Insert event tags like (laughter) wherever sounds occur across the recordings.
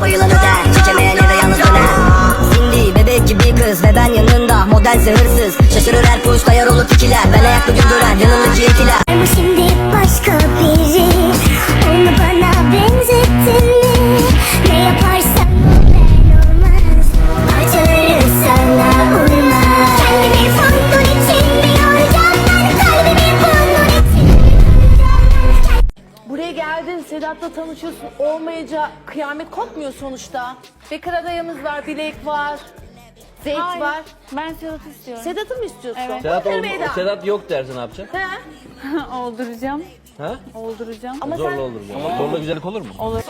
Bayılan öder çekemeyen eve yalnız döner. Bebek gibi kız ve ben yanında Modelse hırsız. Şaşırır her puşta yar olup ikiler Ben ayakta güldüren yanındaki etiler Sedat'la tanışıyorsun olmayınca kıyamet kopmuyor sonuçta. Bekar adayımız var, Dilek var, Zeyt Hayır, var. Ben Sedat istiyorum. Sedat'ı mı istiyorsun? Evet. Sedat, ol, Elveda. Sedat yok dersin ne yapacaksın? He? (laughs) Olduracağım. Ha? Olduracağım. Ama Zorla sen olur mu? Zorla güzellik olur mu? Olur.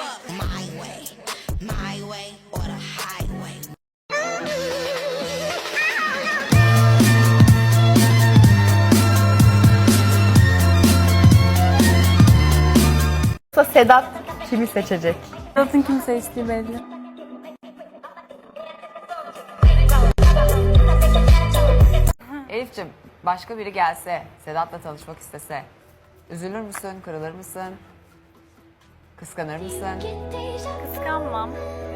Sedat kimi seçecek? Sedat'ın kim seçtiği belli. Elif'cim başka biri gelse, Sedat'la tanışmak istese üzülür müsün, kırılır mısın? Kıskanır mısın? Kıskanmam.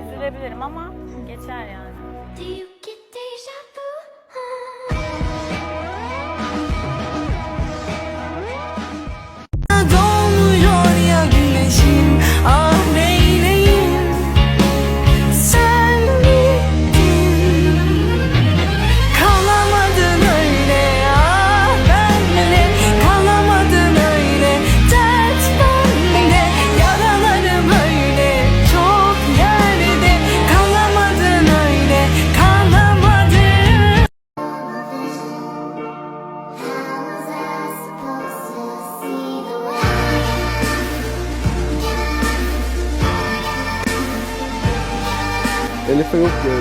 Üzülebilirim ama geçer yani. Elif'e yok ya.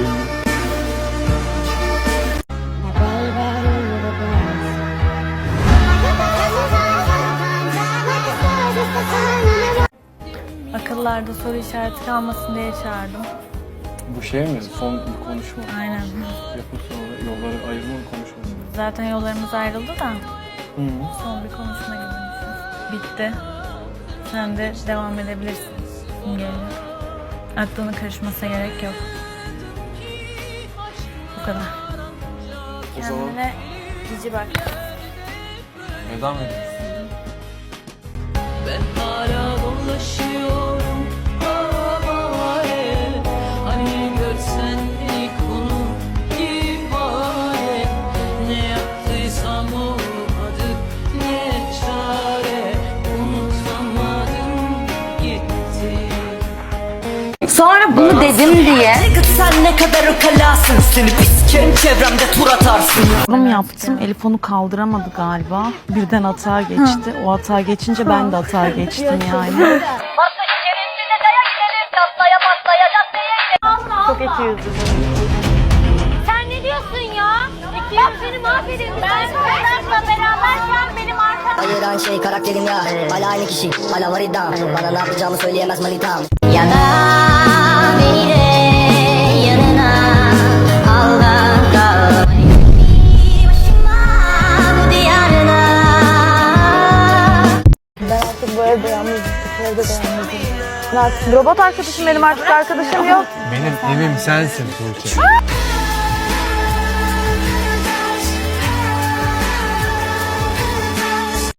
Akıllarda soru işareti kalmasın diye çağırdım. Bu şey mi? Son bir konuşma. Aynen. Yapıp sonra yolları ayırma konuşması. Zaten yollarımız ayrıldı da. Son bir konuşma gibi. Bitti. Sen de devam edebilirsin. Simge'yle. Aklının karışmasına gerek yok. Bu kadar. O zaman Kendine cici bak. veda mı ediyorsun? Ben hala dolaşıyorum Sonra bunu dedim diye Sen ne kadar ukalasın Seni pisken çevremde tur atarsın Yorum yaptım. Elif onu kaldıramadı galiba. Birden atağa geçti. O atağa geçince ben de atağa geçtim yani. Çok eti yüzdü. Sen ne diyorsun ya? Ben seni mahvederim. Ben benim arkamda Ayıran şey karakterim ya. Hala aynı kişi. Hala var iddiam Bana ne yapacağımı söyleyemez manitam. Ya da beni de yanına al da kal. Ben artık bu evde yalnızım. Bu evde de yalnızım. Artık robot arkadaşım benim artık arkadaşım yok. Benim evim sensin Tuğçe.